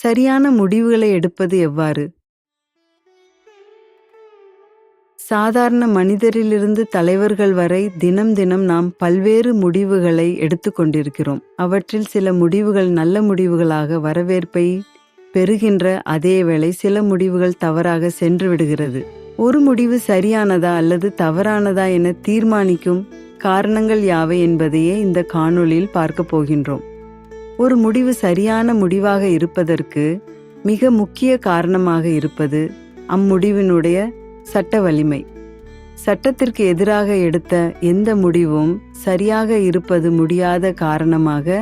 சரியான முடிவுகளை எடுப்பது எவ்வாறு? சாதாரண மனிதரிலிருந்து தலைவர்கள் வரை தினம் தினம் நாம் பல்வேறு முடிவுகளை எடுத்துக்கொண்டிருக்கிறோம் அவற்றில் சில முடிவுகள் நல்ல முடிவுகளாக வரவேற்பை பெறுகின்ற அதேவேளை சில முடிவுகள் தவறாக சென்று விடுகிறது. ஒரு முடிவு சரியானதா அல்லது தவறானதா என தீர்மானிக்கும் காரணங்கள் யாவை என்பதையே இந்த காணொளியில் பார்க்க போகின்றோம். ஒரு முடிவு சரியான முடிவாக இருப்பதற்கு மிக முக்கிய காரணமாக இருப்பது அம்முடிவினுடைய சட்ட வலிமை. சட்டத்திற்கு எதிராக எடுத்த எந்த முடிவும் சரியாக இருப்பது முடியாத காரணமாக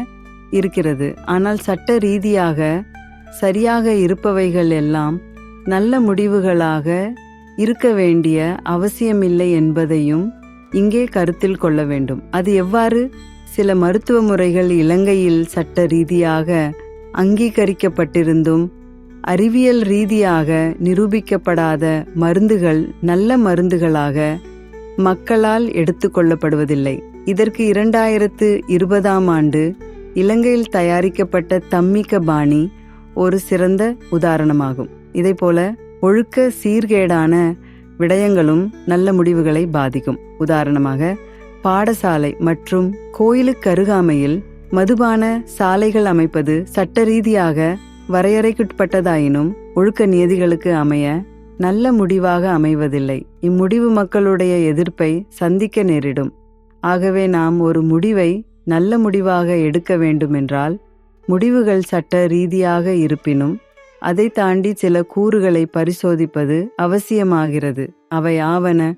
இருக்கிறது. ஆனால் சட்ட ரீதியாக சரியாக இருப்பவைகள் எல்லாம் நல்ல முடிவுகளாக இருக்க வேண்டிய அவசியமில்லை என்பதையும் இங்கே கருத்தில் கொள்ள வேண்டும். அது எவ்வாறு சில மருத்துவ முறைகள் இலங்கையில் சட்ட ரீதியாக அங்கீகரிக்கப்பட்டிருந்தும் அறிவியல் ரீதியாக நிரூபிக்கப்படாத மருந்துகள் நல்ல மருந்துகளாக மக்களால் எடுத்துக்கொள்ளப்படுவதில்லை இதற்கு இரண்டாயிரத்து இருபதாம் ஆண்டு இலங்கையில் தயாரிக்கப்பட்ட தம்மிக்க பாணி ஒரு சிறந்த உதாரணமாகும். இதேபோல ஒழுக்க சீர்கேடான விடயங்களும் நல்ல முடிவுகளை பாதிக்கும். உதாரணமாக பாடசாலை மற்றும் கோயிலுக்கு அருகாமையில் மதுபான சாலைகள் அமைப்பது சட்ட ரீதியாக வரையறைக்குட்பட்டதாயினும் ஒழுக்க நியதிகளுக்கு அமைய நல்ல முடிவாக அமைவதில்லை. இம்முடிவு மக்களுடைய எதிர்ப்பை சந்திக்க நேரிடும். ஆகவே நாம் ஒரு முடிவை நல்ல முடிவாக எடுக்க வேண்டுமென்றால் முடிவுகள் சட்ட ரீதியாக இருப்பினும் அதை தாண்டி சில கூறுகளை பரிசோதிப்பது அவசியமாகிறது. அவை ஆவன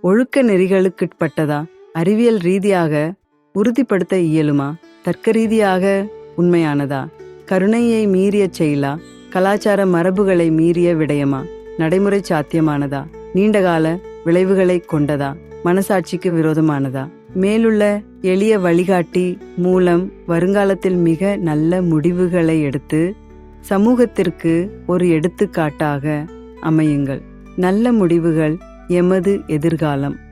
ஒழுக்க நெறிகளுக்குட்பட்டதா? அறிவியல் ரீதியாக உறுதிப்படுத்த இயலுமா? தர்க்க ரீதியாக உண்மையானதா? கருணையை மீறிய செயலா? கலாச்சார மரபுகளை மீறிய விடயமா? நடைமுறை சாத்தியமானதா? நீண்டகால விளைவுகளை கொண்டதா? மனசாட்சிக்கு விரோதமானதா? மேலுள்ள எளிய வழிகாட்டி மூலம் வருங்காலத்தில் மிக நல்ல முடிவுகளை எடுத்து சமூகத்திற்கு ஒரு எடுத்துக்காட்டாக அமையுங்கள். நல்ல முடிவுகள் எமது எதிர்காலம்.